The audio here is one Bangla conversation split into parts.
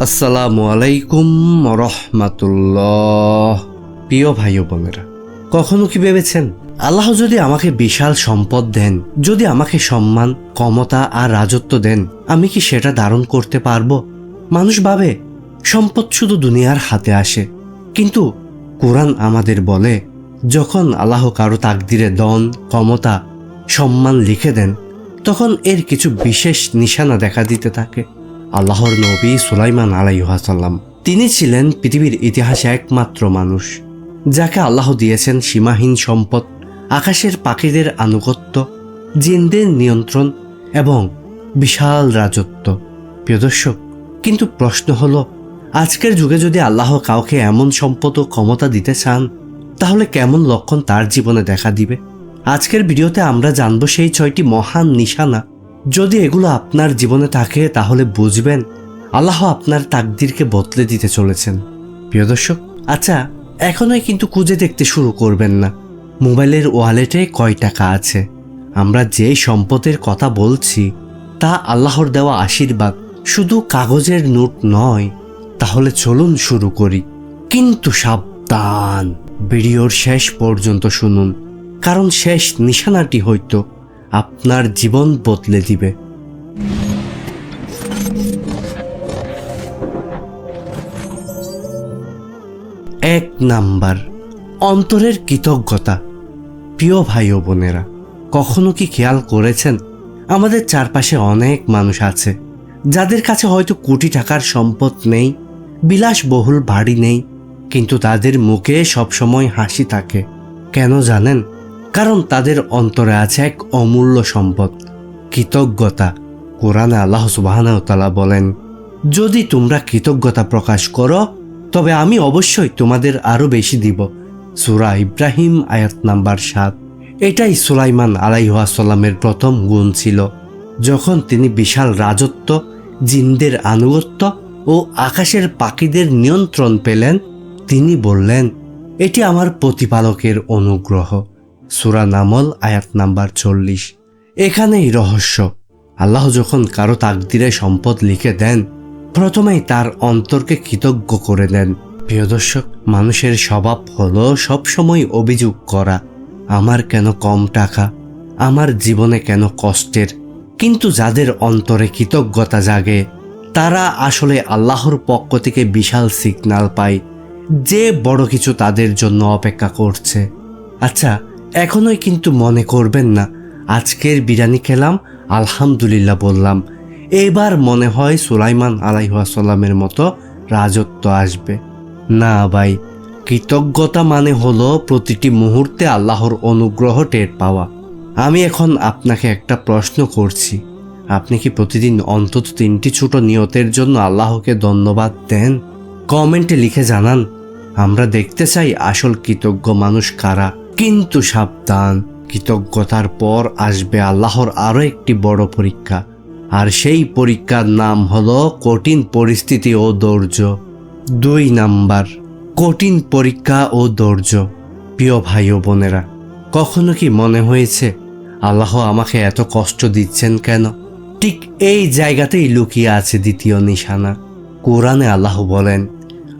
আসসালামু আলাইকুম রহমাতুল্লাহ প্রিয় ভাই বোনেরা, কখনো কি ভেবেছেন আল্লাহ যদি আমাকে বিশাল সম্পদ দেন, যদি আমাকে সম্মান, ক্ষমতা আর রাজত্ব দেন, আমি কি সেটা ধারণ করতে পারব? মানুষ ভাবে, সম্পদ শুধু দুনিয়ার হাতে আসে। কিন্তু কোরআন আমাদের বলে, যখন আল্লাহ কারও তাকদিরে দন ক্ষমতা সম্মান লিখে দেন, তখন এর কিছু বিশেষ নিশানা দেখা দিতে থাকে। আল্লাহর নবী সুলাইমান আলাইহাসাল্লাম তিনি ছিলেন পৃথিবীর ইতিহাসে একমাত্র মানুষ, যাকে আল্লাহ দিয়েছেন সীমাহীন সম্পদ, আকাশের পাখিদের আনুগত্য, জিনদের নিয়ন্ত্রণ এবং বিশাল রাজত্ব। প্রিয় দর্শক, কিন্তু প্রশ্ন হলো, আজকের যুগে যদি আল্লাহ কাউকে এমন সম্পদ ও ক্ষমতা দিতে চান, তাহলে কেমন লক্ষণ তার জীবনে দেখা দিবে? আজকের ভিডিওতে আমরা জানব সেই ছয়টি মহান নিশানা। যদি এগুলো আপনার জীবনে থাকে, তাহলে বুঝবেন আল্লাহ আপনার তাকদিরকে বদলে দিতে চলেছেন। প্রিয় দর্শক আচ্ছা এখনই কিন্তু খুঁজে দেখতে শুরু করবেন না। মোবাইলের ওয়ালেটে কয় টাকা আছে? আমরা যে সম্পদের কথা বলছি, তা আল্লাহর দেওয়া আশীর্বাদ, শুধু কাগজের নোট নয়। তাহলে চলুন শুরু করি। কিন্তু সাবধান। ভিডিওর শেষ পর্যন্ত শুনুন। কারণ শেষ নিশানাটি হয়তো আপনার জীবন বদলে দিবে। এক নাম্বার, অন্তরের কৃতজ্ঞতা। প্রিয় ভাই ও বোনেরা, কখনো কি খেয়াল করেছেন? আমাদের চারপাশে অনেক মানুষ আছে, যাদের কাছে হয়তো কোটি টাকার সম্পদ নেই, বিলাসবহুল বাড়ি নেই, কিন্তু তাদের মুখে সবসময় হাসি থাকে। কেন জানেন? কারণ তাদের অন্তরে আছে এক অমূল্য সম্পদ, কৃতজ্ঞতা, কোরআনে আল্লাহ সুবাহানাউতালা বলেন। যদি তোমরা কৃতজ্ঞতা প্রকাশ করো, তবে আমি অবশ্যই তোমাদের আরও বেশি দিব। সুরা ইব্রাহিম আয়াত নাম্বার সাত। এটাই সুলাইমান আলাইহাসাল্লামের প্রথম গুণ ছিল, যখন তিনি বিশাল রাজত্ব, জিনদের আনুগত্য ও আকাশের পাখিদের নিয়ন্ত্রণ পেলেন। তিনি বললেন, এটি আমার প্রতিপালকের অনুগ্রহ। সুরা নামল, আয়াত নাম্বার চল্লিশ। এখানেই রহস্য। আল্লাহ যখন কারও তাকদিরে সম্পদ লিখে দেন, প্রথমেই তার অন্তরকে কৃতজ্ঞ করে দেন। প্রিয় দর্শক, মানুষের স্বভাব হলো সবসময় অভিযোগ করা, আমার কেন কম টাকা? আমার জীবনে কেন কষ্টের? কিন্তু যাদের অন্তরে কৃতজ্ঞতা জাগে, তারা আসলে আল্লাহর পক্ষ থেকে বিশাল সিগন্যাল পায়, যে বড় কিছু তাদের জন্য অপেক্ষা করছে। আচ্ছা এখনোই কিন্তু মনে করবেন না, আজকের বিরিয়ানি খেলাম, আলহামদুলিল্লাহ বললাম। এবার মনে হয় সুলাইমান আলাইহাসাল্লামের মতো রাজত্ব আসবে। না ভাই, কৃতজ্ঞতা মানে হলো প্রতিটি মুহূর্তে আল্লাহর অনুগ্রহ টের পাওয়া। আমি এখন আপনাকে একটা প্রশ্ন করছি, আপনি কি প্রতিদিন অন্তত তিনটি ছোট নিয়তের জন্য আল্লাহকে ধন্যবাদ দেন? কমেন্টে লিখে জানান, আমরা দেখতে চাই আসল কৃতজ্ঞ মানুষ কারা। কিন্তু সাবধান, কৃতজ্ঞতার পর আসবে আল্লাহর আরও একটি বড় পরীক্ষা। আর সেই পরীক্ষার নাম হলো কঠিন পরিস্থিতি ও ধৈর্য। দুই নাম্বার, কঠিন পরীক্ষা ও ধৈর্য। প্রিয় ভাই ও বোনেরা, কখনো কি মনে হয়েছে, আল্লাহ আমাকে এত কষ্ট দিচ্ছেন কেন? ঠিক এই জায়গাতেই লুকিয়ে আছে দ্বিতীয় নিশানা। কোরআনে আল্লাহ বলেন,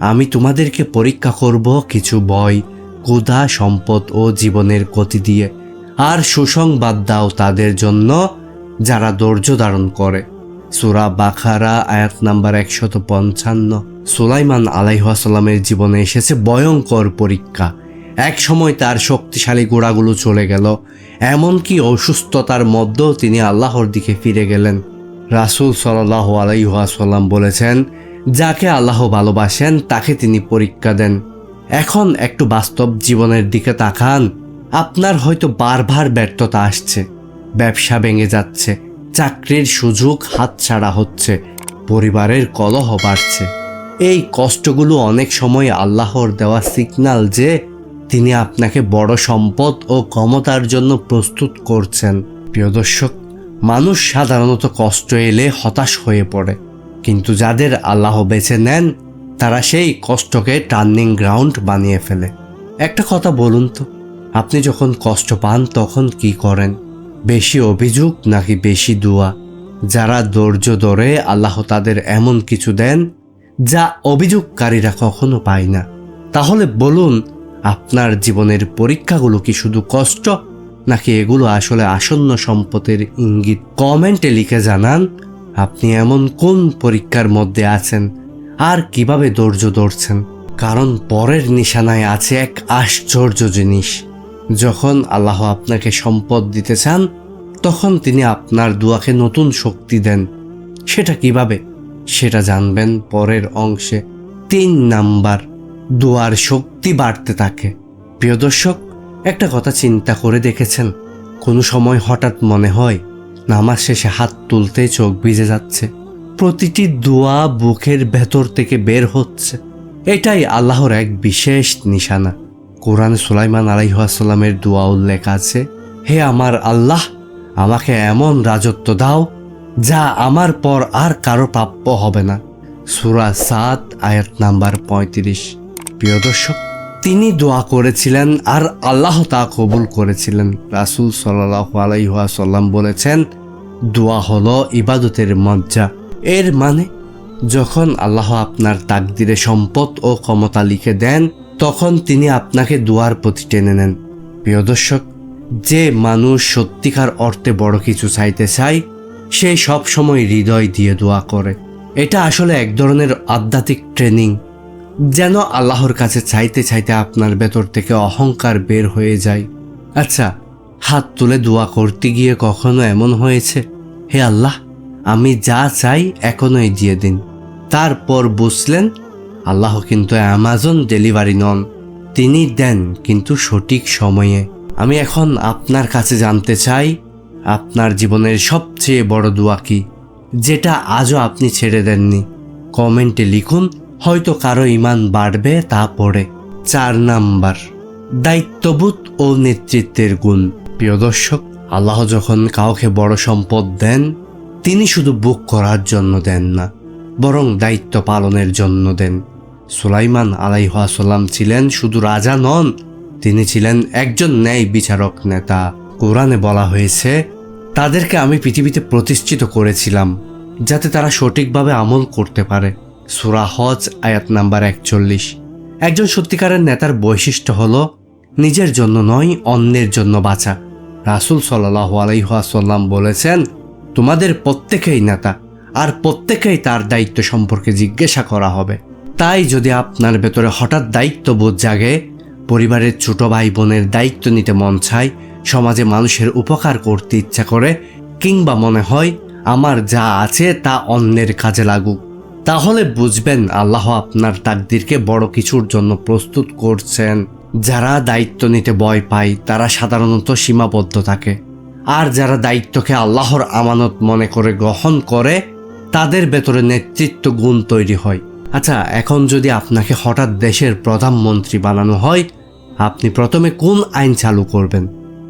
আমি তোমাদেরকে পরীক্ষা করব কিছু ভয় ক্ষুধা, সম্পদ ও জীবনের গতি দিয়ে আর সুসংবাদ দাও তাদের জন্য যারা ধৈর্য ধারণ করে। সুরা বাখারা, আয়াত নাম্বার একশত পঞ্চান্ন। সুলাইমান আলাইহাসাল্লামের জীবনে এসেছে ভয়ঙ্কর পরীক্ষা। এক সময় তার শক্তিশালী গোড়াগুলো চলে গেল, এমনকি অসুস্থতার মধ্যেও তিনি আল্লাহর দিকে ফিরে গেলেন। রাসুল সাল্লাহ আলাইহাসাল্লাম বলেছেন, যাকে আল্লাহ ভালোবাসেন, তাকে তিনি পরীক্ষা দেন। এখন একটু বাস্তব জীবনের দিকে তাকান। আপনার হয়তো বারবার ব্যর্থতা আসছে, ব্যবসা ভেঙে যাচ্ছে, চাকরির সুযোগ হাতছাড়া হচ্ছে, পরিবারের কলহ বাড়ছে। এই কষ্টগুলো অনেক সময় আল্লাহর দেওয়া সিগনাল যে তিনি আপনাকে বড় সম্পদ ও ক্ষমতার জন্য প্রস্তুত করছেন। প্রিয় দর্শক, মানুষ সাধারণত কষ্ট এলে হতাশ হয়ে পড়ে, কিন্তু যাদের আল্লাহ বেছে নেন তারা সেই কষ্টকে টার্নিং গ্রাউন্ড বানিয়ে ফেলে। একটা কথা বলুন তো, আপনি যখন কষ্ট পান তখন কি করেন? বেশি অভিযোগ নাকি বেশি দোয়া? যারা ধৈর্য ধরে আল্লাহ তাদের এমন কিছু দেন যা অভিযোগকারীরা কখনো পায় না। তাহলে বলুন, আপনার জীবনের পরীক্ষাগুলো কি শুধু কষ্ট, নাকি এগুলো আসলে আসন্ন সম্পদের ইঙ্গিত? কমেন্টে লিখে জানান, আপনি এমন কোন পরীক্ষার মধ্যে আছেন আর কীভাবে ধৈর্য ধরছেন? কারণ পরের নিশানায় আছে এক আশ্চর্য জিনিস। যখন আল্লাহ আপনাকে সম্পদ দিতে চান, তখন তিনি আপনার দুয়াকে নতুন শক্তি দেন। সেটা কীভাবে? সেটা জানবেন পরের অংশে। তিন নাম্বার, দুয়ার শক্তি বাড়তে থাকে। প্রিয় দর্শক, একটা কথা চিন্তা করে দেখেছেন? কোনো সময় হঠাৎ মনে হয়, নামাজ শেষে হাত তুলতেই চোখ ভিজে যাচ্ছে। প্রতিটি দোয়া বুকের ভেতর থেকে বের হচ্ছে। এটাই আল্লাহর এক বিশেষ নিশানা। কোরআন সুলাইমান আলাইহাসাল্লামের দোয়া উল্লেখ আছে, হে আমার আল্লাহ, আমাকে এমন রাজত্ব দাও, যা আমার পর আর কারও প্রাপ্য হবে না। সুরা সাত আয়াত নাম্বার পঁয়ত্রিশ। প্রিয় দর্শক, তিনি দোয়া করেছিলেন আর আল্লাহ তা কবুল করেছিলেন। রাসুল সাল্লাহ আলাইহাসাল্লাম বলেছেন, দোয়া হলো ইবাদতের মজ্জা। এর মানে যখন আল্লাহ আপনার তাকদিরে সম্পদ ও ক্ষমতা লিখে দেন, তখন তিনি আপনাকে দুয়ার প্রতি টেনে নেন। প্রিয় দর্শক, যে মানুষ সত্যিকার অর্থে বড় কিছু চাইতে চায়, সে সব সময় হৃদয় দিয়ে দোয়া করে। এটা আসলে এক ধরনের আধ্যাত্মিক ট্রেনিং, যেন আল্লাহর কাছে চাইতে চাইতে আপনার ভেতর থেকে অহংকার বের হয়ে যায়। আচ্ছা হাত তুলে দোয়া করতে গিয়ে কখনো এমন হয়েছে? হে আল্লাহ আমি যা চাই এখনই দিয়ে দিন। তারপর বুঝলেন, আল্লাহ কিন্তু অ্যামাজন ডেলিভারি নন। তিনি দেন কিন্তু সঠিক সময়ে। আমি এখন আপনার কাছে জানতে চাই, আপনার জীবনের সবচেয়ে বড় দোয়া কি, যেটা আজও আপনি ছেড়ে দেননি। কমেন্টে লিখুন, হয়তো কারও ইমান বাড়বে, তা পড়ে। চার নাম্বার, দায়িত্ববোধ ও নেতৃত্বের গুণ। প্রিয় দর্শক, আল্লাহ যখন কাউকে বড় সম্পদ দেন তিনি শুধু বুক করার জন্য দেন না, বরং দায়িত্ব পালনের জন্য দেন। সুলাইমান আলাইহাসাল্লাম ছিলেন শুধু রাজা নন, তিনি ছিলেন একজন ন্যায় বিচারক নেতা। কোরআনে বলা হয়েছে, তাদেরকে আমি পৃথিবীতে প্রতিষ্ঠিত করেছিলাম, যাতে তারা সঠিকভাবে আমল করতে পারে। সুরা হজ, আয়াত নাম্বার একচল্লিশ। একজন সত্যিকারের নেতার বৈশিষ্ট্য হল, নিজের জন্য নয়, অন্যের জন্য বাঁচা। রাসুল সাল্লাহ আলাইহাসাল্লাম বলেছেন তোমাদের প্রত্যেকেই নেতা, আর প্রত্যেকেই তার দায়িত্ব সম্পর্কে জিজ্ঞাসা করা হবে। তাই যদি আপনার ভেতরে হঠাৎ দায়িত্ববোধ জাগে, পরিবারের ছোট ভাই বোনের দায়িত্ব নিতে মন চায়, সমাজে মানুষের উপকার করতে ইচ্ছা করে, কিংবা মনে হয়, আমার যা আছে তা অন্যের কাজে লাগুক। তাহলে বুঝবেন আল্লাহ আপনার তাকদিরকে বড় কিছুর জন্য প্রস্তুত করছেন। যারা দায়িত্ব নিতে ভয় পায়, তারা সাধারণত সীমাবদ্ধ থাকে। আর যারা দায়িত্বকে আল্লাহর আমানত মনে করে গ্রহণ করে, তাদের ভেতরে নেতৃত্ব গুণ তৈরি হয়। আচ্ছা এখন যদি আপনাকে হঠাৎ দেশের প্রধানমন্ত্রী বানানো হয়, আপনি প্রথমে কোন আইন চালু করবেন?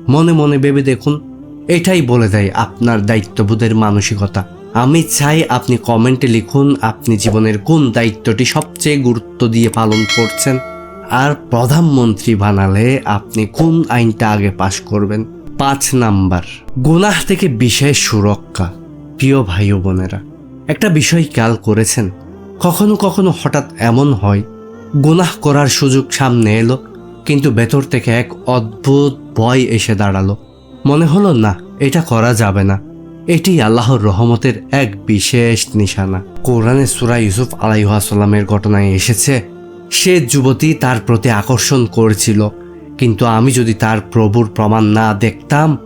মনে মনে ভেবে দেখুন। এটাই বলে দেয় আপনার দায়িত্ববোধের মানসিকতা। আমি চাই আপনি কমেন্টে লিখুন আপনি জীবনের কোন দায়িত্বটি সবচেয়ে গুরুত্ব দিয়ে পালন করছেন। আর প্রধানমন্ত্রী বানালে আপনি কোন আইনটা আগে পাশ করবেন? পাঁচ নাম্বার। গুনাহ থেকে বিশেষ সুরক্ষা। প্রিয় ভাই বোনেরা, একটা বিষয় খেয়াল করেছেন? কখনো কখনো হঠাৎ এমন হয়, গুনাহ করার সুযোগ সামনে এলো, কিন্তু ভেতর থেকে এক অদ্ভুত ভয় এসে দাঁড়াল। মনে হলো, না, এটা করা যাবে না। এটি আল্লাহর রহমতের এক বিশেষ নিশানা। কোরআনে সুরা ইউসুফ আলাইহাসাল্লামের ঘটনায় এসেছে, সে যুবতী তার প্রতি আকর্ষণ করেছিল। কিন্তু আমি যদি তার প্রভুর প্রমাণ না দেখতাম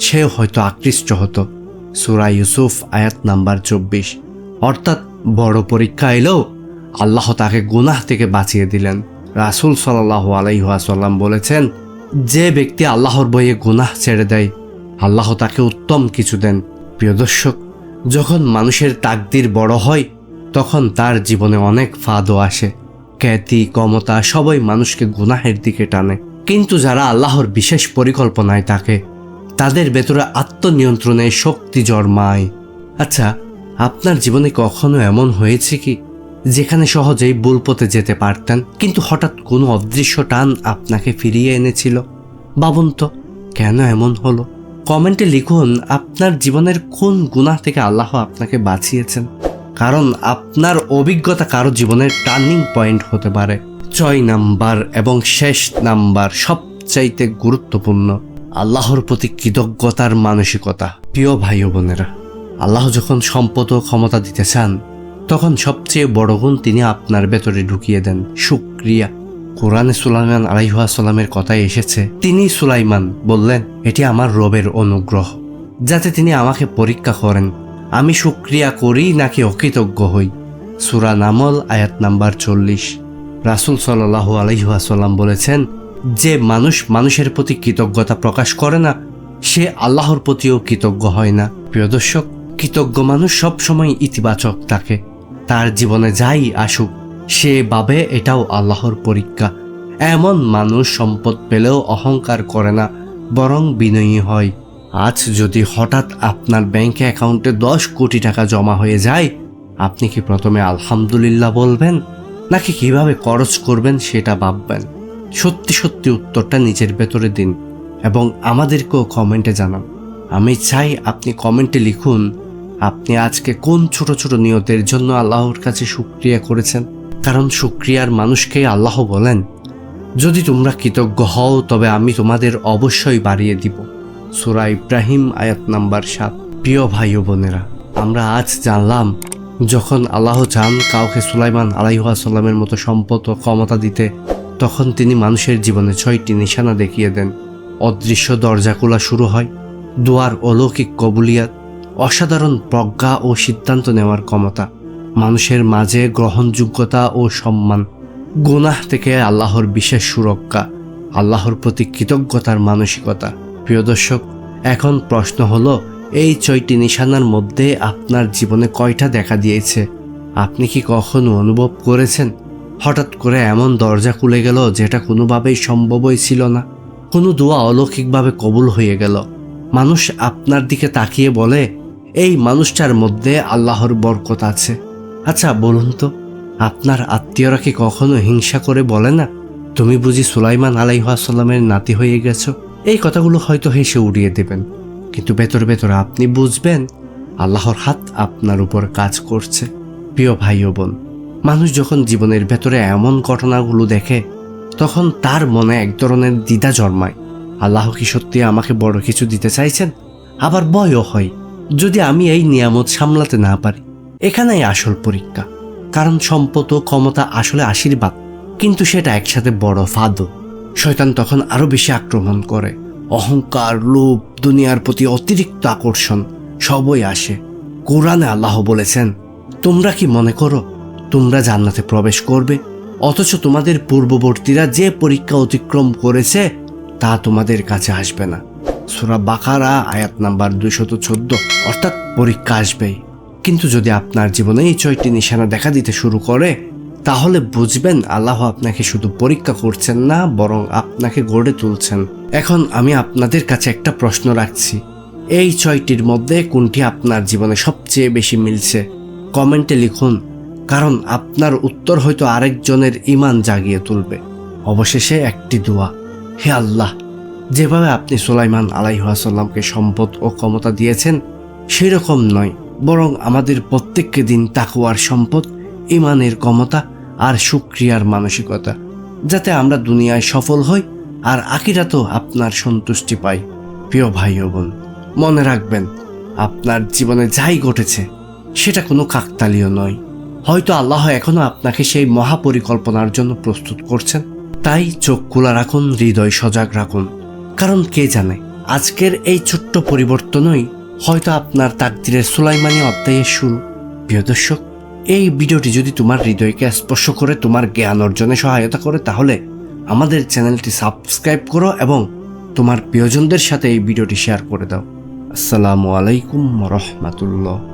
সে হয়তো আকৃষ্ট হতো। সুরা ইউসুফ, আয়াত নাম্বার চব্বিশ। অর্থাৎ বড় পরীক্ষা এলেও আল্লাহ তাকে গুনাহ থেকে বাঁচিয়ে দিলেন। রাসুল সাল্লাহ আলাইহাসাল্লাম বলেছেন, যে ব্যক্তি আল্লাহর বইয়ে গুনাহ ছেড়ে দেয়, আল্লাহ তাকে উত্তম কিছু দেন। প্রিয় দর্শক, যখন মানুষের তাকদির বড় হয়, তখন তার জীবনে অনেক ফাঁদও আসে। খ্যাতি, ক্ষমতা সবাই মানুষকে গুনাহের দিকে টানে। কিন্তু যারা আল্লাহর বিশেষ পরিকল্পনায় থাকে, তাদের ভেতরে আত্মনিয়ন্ত্রণে শক্তি জন্মায়। আচ্ছা আপনার জীবনে কখনো এমন হয়েছে কি, যেখানে সহজেই ভুল পথে যেতে পারতেন, কিন্তু হঠাৎ কোনো অদৃশ্য টান আপনাকে ফিরিয়ে এনেছিল? ভাবুন তো, কেন এমন হলো? কমেন্টে লিখুন, আপনার জীবনের কোন গুনাহ থেকে আল্লাহ আপনাকে বাঁচিয়েছেন? কারণ আপনার অভিজ্ঞতা কারও জীবনের টার্নিং পয়েন্ট হতে পারে। ছয় নাম্বার এবং শেষ নাম্বার সবচাইতে গুরুত্বপূর্ণ, আল্লাহর প্রতি কৃতজ্ঞতার মানসিকতা। প্রিয় ভাই বোনেরা, আল্লাহ যখন সম্পদ ও ক্ষমতা দিতে চান, তখন সবচেয়ে বড় গুণ তিনি আপনার ভেতরে ঢুকিয়ে দেন। সুক্রিয়া কোরআনে সুলাইমান আলাইহাসাল্লামের কথায় এসেছে, তিনি সুলাইমান বললেন, এটি আমার রবের অনুগ্রহ, যাতে তিনি আমাকে পরীক্ষা করেন। আমি সুক্রিয়া করি নাকি অকৃতজ্ঞ হই? সুরা নামল, আয়াত নাম্বার চল্লিশ। রাসুল সাল্লাহ আলহিহাসাল্লাম বলেছেন, যে মানুষ মানুষের প্রতি কৃতজ্ঞতা প্রকাশ করে না, সে আল্লাহর প্রতিও কৃতজ্ঞ হয় না। প্রিয় দর্শক, কৃতজ্ঞ মানুষ সবসময় ইতিবাচক থাকে। তার জীবনে যাই আসুক, সে ভাবে এটাও আল্লাহর পরীক্ষা। এমন মানুষ সম্পদ পেলেও অহংকার করে না, বরং বিনয়ী হয়। আজ যদি হঠাৎ আপনার ব্যাংক অ্যাকাউন্টে দশ কোটি টাকা জমা হয়ে যায়, আপনি কি প্রথমে আলহামদুলিল্লাহ বলবেন? নাকি কীভাবে খরচ করবেন সেটা ভাববেন। সত্যি সত্যি উত্তরটা নিজের ভেতরে দিন এবং আমাদেরকেও কমেন্টে জানান। আমি চাই আপনি কমেন্টে লিখুন, আপনি আজকে কোন ছোট ছোট নিয়তের জন্য আল্লাহর কাছে সুক্রিয়া করেছেন? কারণ সুক্রিয়ার মানুষকে আল্লাহ বলেন, যদি তোমরা কৃতজ্ঞ হও, তবে আমি তোমাদের অবশ্যই বাড়িয়ে দিব। সুরা ইব্রাহিম আয়াত নাম্বার সাত। প্রিয় ভাই ও বোনেরা, আমরা আজ জানলাম যখন আল্লাহ চান কাউকে সুলাইমান আলাইহাসাল্লামের মতো সম্পদ ও ক্ষমতা দিতে, তখন তিনি মানুষের জীবনে ছয়টি নিশানা দেখিয়ে দেন। অদৃশ্য দরজা খোলা শুরু হয়, দুয়ার অলৌকিক কবুলিয়াত, অসাধারণ প্রজ্ঞা ও সিদ্ধান্ত নেওয়ার ক্ষমতা, মানুষের মাঝে গ্রহণযোগ্যতা ও সম্মান, গুনাহ থেকে আল্লাহর বিশেষ সুরক্ষা, আল্লাহর প্রতি কৃতজ্ঞতার মানসিকতা। প্রিয় দর্শক, এখন প্রশ্ন হলো এই ছয়টি নিশানার মধ্যে আপনার জীবনে কয়টা দেখা দিয়েছে? আপনি কি কখনো অনুভব করেছেন? হঠাৎ করে এমন দরজা খুলে গেল যেটা কোনোভাবেই সম্ভবই ছিল না। কোনো দোয়া অলৌকিকভাবে কবুল হয়ে গেল। মানুষ আপনার দিকে তাকিয়ে বলে, এই মানুষটার মধ্যে আল্লাহর বরকত আছে। আচ্ছা বলুন তো, আপনার আত্মীয়রা কি কখনো হিংসা করে বলে না, তুমি বুঝি সুলাইমান আলাইহাসাল্লামের নাতি হয়ে গেছো? এই কথাগুলো হয়তো হেসে উড়িয়ে দেবেন। কিন্তু ভেতর ভেতর আপনি বুঝবেন, আল্লাহর হাত আপনার উপর কাজ করছে। প্রিয় ভাই ও বোন, মানুষ যখন জীবনের ভেতরে এমন ঘটনাগুলো দেখে, তখন তার মনে এক ধরনের দ্বিধা জন্মায়। আল্লাহ কি সত্যি আমাকে বড় কিছু দিতে চাইছেন? আবার ভয়ও হয়, যদি আমি এই নিয়ামত সামলাতে না পারি। এখানেই আসল পরীক্ষা, কারণ সম্পদ ও ক্ষমতা আসলে আশীর্বাদ, কিন্তু সেটা একসাথে বড় ফাদও। শয়তান তখন আরও বেশি আক্রমণ করে। অহংকার, লোভ, দুনিয়ার প্রতি অতিরিক্ত আকর্ষণ, সবই আসে। কোরআনে আল্লাহ বলেছেন, তোমরা কি মনে করো, তোমরা জান্নাতে প্রবেশ করবে? অথচ তোমাদের পূর্ববর্তীরা যে পরীক্ষা অতিক্রম করেছে, তা তোমাদের কাছে আসবে না। সুরা বাকারা, আয়াত নাম্বার দুইশত চোদ্দ, অর্থাৎ পরীক্ষা আসবেই। কিন্তু যদি আপনার জীবনে এই ছয়টি নিশানা দেখা দিতে শুরু করে তাহলে বুঝবেন আল্লাহ আপনাকে শুধু পরীক্ষা করছেন না, বরং আপনাকে গড়ে তুলছেন। এখন আমি আপনাদের কাছে একটা প্রশ্ন রাখছি। এই ছয়টির মধ্যে কোনটি আপনার জীবনে সবচেয়ে বেশি মিলছে? কমেন্টে লিখুন, কারণ আপনার উত্তর হয়তো আরেকজনের ইমান জাগিয়ে তুলবে। অবশেষে একটি দোয়া, হে আল্লাহ, যেভাবে আপনি সুলাইমান আলাইহাসাল্লামকে সম্পদ ও ক্ষমতা দিয়েছেন, সেরকম নয়, বরং আমাদের প্রত্যেককে দিন তাকুয়ার সম্পদ ইমানের ক্ষমতা আর সুক্রিয়ার মানসিকতা, যাতে আমরা দুনিয়ায় সফল হই আর আকিরাতেও আপনার সন্তুষ্টি পাই। প্রিয় ভাই ও বোন, মনে রাখবেন, আপনার জীবনে যাই ঘটেছে, সেটা কোনো কাকতালীয় নয়। হয়তো আল্লাহ এখনও আপনাকে সেই মহাপরিকল্পনার জন্য প্রস্তুত করছেন। তাই চোখ খোলা রাখুন, হৃদয় সজাগ রাখুন। কারণ কে জানে, আজকের এই ছোট্ট পরিবর্তনই হয়তো আপনার তাকদিরের সুলাইমানি অধ্যায়ের শুরু। প্রিয় দর্শক এই ভিডিওটি যদি তোমার হৃদয়কে স্পর্শ করে, তোমার জ্ঞান অর্জনে সহায়তা করে, তাহলে আমাদের চ্যানেলটি সাবস্ক্রাইব করো এবং তোমার প্রিয়জনদের সাথে এই ভিডিওটি শেয়ার করে দাও। আসসালামু আলাইকুম রহমতুল্লাহ।